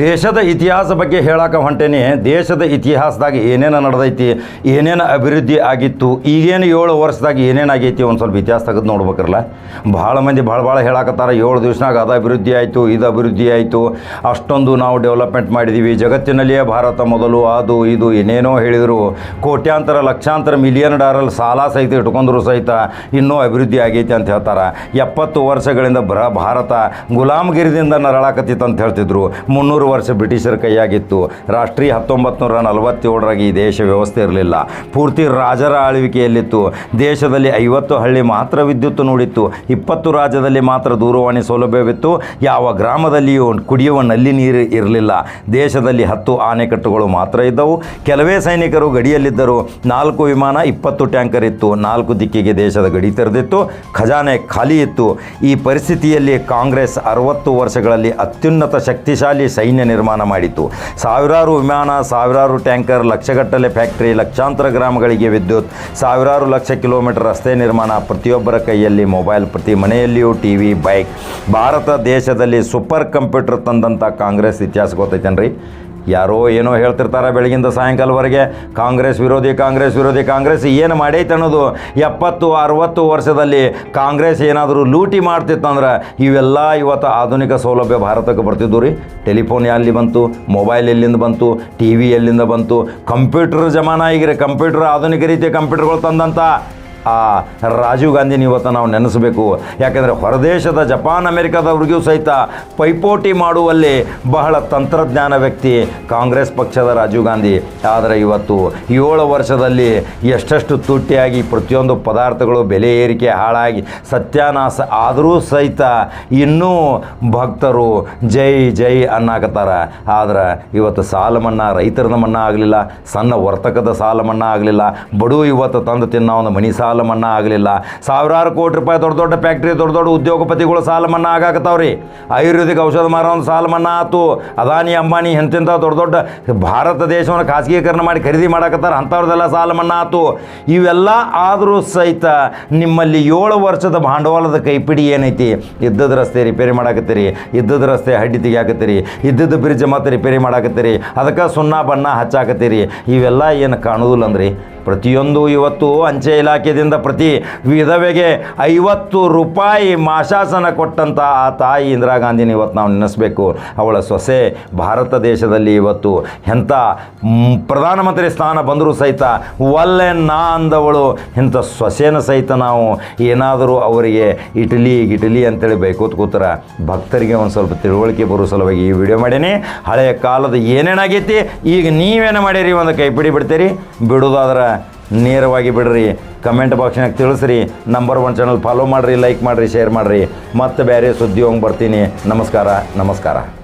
ದೇಶದ ಇತಿಹಾಸ ಬಗ್ಗೆ ಹೇಳಕ್ಕೆ ಹೊಂಟೇನೆ. ದೇಶದ ಇತಿಹಾಸದಾಗ ಏನೇನು ನಡೆದೈತಿ, ಏನೇನು ಅಭಿವೃದ್ಧಿ ಆಗಿತ್ತು, ಈಗೇನು ಏಳು ವರ್ಷದಾಗ ಏನೇನು ಆಗೈತಿ ಒಂದು ಸ್ವಲ್ಪ ಇತಿಹಾಸ ತೆಗೆದು ನೋಡ್ಬೇಕ್ರಲ್ಲ ಭಾಳ ಮಂದಿ ಭಾಳ ಭಾಳ ಹೇಳಕತ್ತಾರ, ಏಳು ದಿವ್ಸನಾಗ ಅದು ಅಭಿವೃದ್ಧಿ ಆಯಿತು, ಇದು ಅಭಿವೃದ್ಧಿ ಆಯಿತು, ಅಷ್ಟೊಂದು ನಾವು ಡೆವಲಪ್ಮೆಂಟ್ ಮಾಡಿದ್ದೀವಿ ಜಗತ್ತಿನಲ್ಲಿಯೇ ಭಾರತ ಮೊದಲು, ಅದು, ಇದು, ಏನೇನೋ ಹೇಳಿದರು. ಕೋಟ್ಯಾಂತರ, ಲಕ್ಷಾಂತರ ಮಿಲಿಯನ್ ಡಾಲರ್ ಸಾಲ ಸಹಿತ ಇಟ್ಕೊಂಡ್ರು ಸಹಿತ ಇನ್ನೂ ಅಭಿವೃದ್ಧಿ ಆಗೈತಿ ಅಂತ ಹೇಳ್ತಾರೆ. ಎಪ್ಪತ್ತು ವರ್ಷಗಳಿಂದ ಬರ ಭಾರತ ಗುಲಾಮಗಿರಿದಿಂದ ನರಳಾಕತ್ತಿತ್ತು ಅಂತ ಹೇಳ್ತಿದ್ರು. ಮುನ್ನೂರು ವರ್ಷ ಬ್ರಿಟಿಷರ ಕೈಯಾಗಿತ್ತು. ರಾಷ್ಟ್ರೀಯ ಹತ್ತೊಂಬತ್ತು ನೂರ ನಲವತ್ತೇಳರಾಗ ಈ ದೇಶ ವ್ಯವಸ್ಥೆ ಇರಲಿಲ್ಲ. ಪೂರ್ತಿ ರಾಜರ ಆಳ್ವಿಕೆಯಲ್ಲಿತ್ತು. ದೇಶದಲ್ಲಿ ಐವತ್ತು ಹಳ್ಳಿ ಮಾತ್ರ ವಿದ್ಯುತ್ ನೋಡಿತ್ತು. ಇಪ್ಪತ್ತು ರಾಜ್ಯದಲ್ಲಿ ಮಾತ್ರ ದೂರವಾಣಿ ಸೌಲಭ್ಯವಿತ್ತು. ಯಾವ ಗ್ರಾಮದಲ್ಲಿಯೂ ಕುಡಿಯುವ ನಲ್ಲಿ ನೀರು ಇರಲಿಲ್ಲ. ದೇಶದಲ್ಲಿ ಹತ್ತು ಆಣೆಕಟ್ಟುಗಳು ಮಾತ್ರ ಇದ್ದವು. ಕೆಲವೇ ಸೈನಿಕರು ಗಡಿಯಲ್ಲಿದ್ದರು. ನಾಲ್ಕು ವಿಮಾನ, ಇಪ್ಪತ್ತು ಟ್ಯಾಂಕರ್ ಇತ್ತು. ನಾಲ್ಕು ದಿಕ್ಕಿಗೆ ದೇಶದ ಗಡಿ ತೆರೆದಿತ್ತು. ಖಜಾನೆ ಖಾಲಿ ಇತ್ತು. ಈ ಪರಿಸ್ಥಿತಿಯಲ್ಲಿ ಕಾಂಗ್ರೆಸ್ ಅರವತ್ತು ವರ್ಷಗಳಲ್ಲಿ ಅತ್ಯುನ್ನತ ಶಕ್ತಿಶಾಲಿ ಸೈನ್ಯ ನಿರ್ಮಾಣ ಮಾಡಿತು ಸಾವಿರಾರು ವಿಮಾನ, ಸಾವಿರಾರು ಟ್ಯಾಂಕರ್, ಲಕ್ಷಗಟ್ಟಲೆ ಫ್ಯಾಕ್ಟರಿ, ಲಕ್ಷಾಂತರ ಗ್ರಾಮಗಳಿಗೆ ವಿದ್ಯುತ್, ಸಾವಿರಾರು ಲಕ್ಷ ಕಿಲೋಮೀಟರ್ ರಸ್ತೆ ನಿರ್ಮಾಣ ಪ್ರತಿಯೊಬ್ಬರ ಕೈಯಲ್ಲಿ ಮೊಬೈಲ್, ಪ್ರತಿ ಮನೆಯಲ್ಲಿಯೂ ಟಿ ವಿ ಬೈಕ್. ಭಾರತ ದೇಶದಲ್ಲಿ ಸೂಪರ್ ಕಂಪ್ಯೂಟರ್ ತಂದಂಥ ಕಾಂಗ್ರೆಸ್ ಇತಿಹಾಸ ಗೊತ್ತೈತೇನ್ರಿ? ಯಾರೋ ಏನೋ ಹೇಳ್ತಿರ್ತಾರೆ ಬೆಳಗಿಂದ ಸಾಯಂಕಾಲವರೆಗೆ, ಕಾಂಗ್ರೆಸ್ ವಿರೋಧಿ ಕಾಂಗ್ರೆಸ್ ವಿರೋಧಿ, ಕಾಂಗ್ರೆಸ್ ಏನು ಮಾಡೈತೆ ಅನ್ನೋದು ಎಪ್ಪತ್ತು, ಅರವತ್ತು ವರ್ಷದಲ್ಲಿ ಕಾಂಗ್ರೆಸ್ ಏನಾದರೂ ಲೂಟಿ ಮಾಡ್ತಿತ್ತಂದ್ರೆ ಇವೆಲ್ಲ ಇವತ್ತು ಆಧುನಿಕ ಸೌಲಭ್ಯ ಭಾರತಕ್ಕೆ ಬರ್ತಿದ್ದು ರೀ. ಟೆಲಿಫೋನ್ ಎಲ್ಲಿ ಬಂತು, ಮೊಬೈಲ್ ಎಲ್ಲಿಂದ ಬಂತು, ಟಿ ವಿ ಎಲ್ಲಿಂದ ಬಂತು, ಕಂಪ್ಯೂಟರ್ ಜಮಾನ ಈಗಿರಿ ಕಂಪ್ಯೂಟರ್ ಆಧುನಿಕ ರೀತಿಯ ಕಂಪ್ಯೂಟರ್ಗಳು ತಂದಂಥ ಆ ರಾಜೀವ್ ಗಾಂಧಿನ ಇವತ್ತು ನಾವು ನೆನೆಸಬೇಕು. ಯಾಕೆಂದರೆ ಹೊರದೇಶದ ಜಪಾನ್, ಅಮೆರಿಕದವ್ರಿಗೂ ಸಹಿತ ಪೈಪೋಟಿ ಮಾಡುವಲ್ಲಿ ಬಹಳ ತಂತ್ರಜ್ಞಾನ ವ್ಯಕ್ತಿ ಕಾಂಗ್ರೆಸ್ ಪಕ್ಷದ ರಾಜೀವ್ ಗಾಂಧಿ. ಆದರೆ ಇವತ್ತು ಏಳು ವರ್ಷದಲ್ಲಿ ಎಷ್ಟೆಷ್ಟು ತುಟ್ಟಿಯಾಗಿ ಪ್ರತಿಯೊಂದು ಪದಾರ್ಥಗಳು ಬೆಲೆ ಏರಿಕೆ ಹಾಳಾಗಿ ಸತ್ಯಾನಾಶ ಆದರೂ ಸಹಿತ ಇನ್ನೂ ಭಕ್ತರು ಜೈ ಜೈ ಅನ್ನಾಕತ್ತಾರ. ಆದ್ರೆ ಇವತ್ತು ಸಾಲ ಮನ್ನಾ ರೈತರದ ಮನ್ನಾ ಆಗಲಿಲ್ಲ, ಸಣ್ಣ ವರ್ತಕದ ಸಾಲ ಮನ್ನಾ ಆಗಲಿಲ್ಲ. ಬಡು ಇವತ್ತು ತಂದು ತಿನ್ನೋ ಒಂದು ಮನಿ ಸಾಲ ಮನ್ನಾ ಆಗಲಿಲ್ಲ. ಸಾವಿರಾರು ಕೋಟಿ ರೂಪಾಯಿ ದೊಡ್ಡ ದೊಡ್ಡ ಫ್ಯಾಕ್ಟ್ರಿ ದೊಡ್ಡ ದೊಡ್ಡ ಉದ್ಯೋಗಪತಿಗಳು ಸಾಲ ಮನ್ನಾ ಆಗಾಕತ್ತಾವ್ರಿ. ಆಯುರ್ವೇದಿಕ್ ಔಷಧ ಮಾರೋನು ಸಾಲ ಮನ್ನಾ ಆತು. ಅದಾನಿ, ಅಂಬಾನಿ ಎಂತೆಂಥ ದೊಡ್ಡ ದೊಡ್ಡ ಭಾರತ ದೇಶವನ್ನು ಖಾಸಗೀಕರಣ ಮಾಡಿ ಖರೀದಿ ಮಾಡಕತ್ತಾರ ಅಂಥವ್ರದ್ದೆಲ್ಲ ಸಾಲ ಮನ್ನಾ ಆತು. ಇವೆಲ್ಲ ಆದರೂ ಸಹಿತ ನಿಮ್ಮಲ್ಲಿ ಏಳು ವರ್ಷದ ಭಾಂಡವಾಳದ ಕೈಪಿಡಿ ಏನೈತಿ? ಇದ್ದದ ರಸ್ತೆ ರಿಪೇರಿ ಮಾಡಾಕತ್ತೀರಿ, ಇದ್ದದ ರಸ್ತೆ ಹಡ್ಡಿ ತೆಗಿಯಾಕತ್ತೀರಿ, ಇದ್ದದ ಬ್ರಿಡ್ಜ್ ಮಾತ್ರ ರಿಪೇರಿ ಮಾಡಾಕತ್ತೀರಿ, ಅದಕ್ಕೆ ಸುಣ್ಣ ಬಣ್ಣ ಹಚ್ಚಾಕತ್ತೀರಿ. ಇವೆಲ್ಲ ಏನು ಕಾಣೋದಿಲ್ಲ ಅಂದ್ರಿ ಪ್ರತಿಯೊಂದು ಇವತ್ತು ಅಂಚೆ ಇಲಾಖೆಯಿಂದ ಪ್ರತಿ ವಿಧವೆಗೆ ಐವತ್ತು ರೂಪಾಯಿ ಮಾಶಾಸನ ಕೊಟ್ಟಂಥ ಆ ತಾಯಿ ಇಂದಿರಾ ಗಾಂಧಿನ ಇವತ್ತು ನಾವು ನೆನೆಸ್ಬೇಕು. ಅವಳ ಸೊಸೆ ಭಾರತ ದೇಶದಲ್ಲಿ ಇವತ್ತು ಎಂಥ ಪ್ರಧಾನಮಂತ್ರಿ ಸ್ಥಾನ ಬಂದರೂ ಸಹಿತ ಒಲ್ಲೆ ನಾ ಅಂದವಳು. ಇಂಥ ಸೊಸೆನ ಸಹಿತ ನಾವು ಏನಾದರೂ ಅವರಿಗೆ ಇಟಲಿ ಗಿಟಲಿ ಅಂತೇಳಿ ಬೈಕೋತ್ ಕೂತರ ಭಕ್ತರಿಗೆ ಒಂದು ಸ್ವಲ್ಪ ತಿಳುವಳಿಕೆ ಬರೋ ಸಲುವಾಗಿ ಈ ವಿಡಿಯೋ ಮಾಡೀನಿ. ಹಳೆಯ ಕಾಲದ ಏನೇನಾಗೈತಿ, ಈಗ ನೀವೇನು ಮಾಡೀರಿ, ಒಂದು ಕೈಪಿಡಿ ಬಿಡ್ತೀರಿ. ಬಿಡೋದಾದ್ರೆ ನೇರವಾಗಿ ಬಿಡ್ರಿ. ಕಮೆಂಟ್ ಬಾಕ್ಸ್ನಾಗ ತಿಳಿಸ್ರಿ. ನಂಬರ್ ಒನ್ ಚಾನಲ್ ಫಾಲೋ ಮಾಡಿರಿ ಲೈಕ್ ಮಾಡಿರಿ ಶೇರ್ ಮಾಡಿರಿ. ಮತ್ತು ಬೇರೆ ಸುದ್ದಿ ಹೋಗಿ ಬರ್ತೀನಿ. ನಮಸ್ಕಾರ ನಮಸ್ಕಾರ.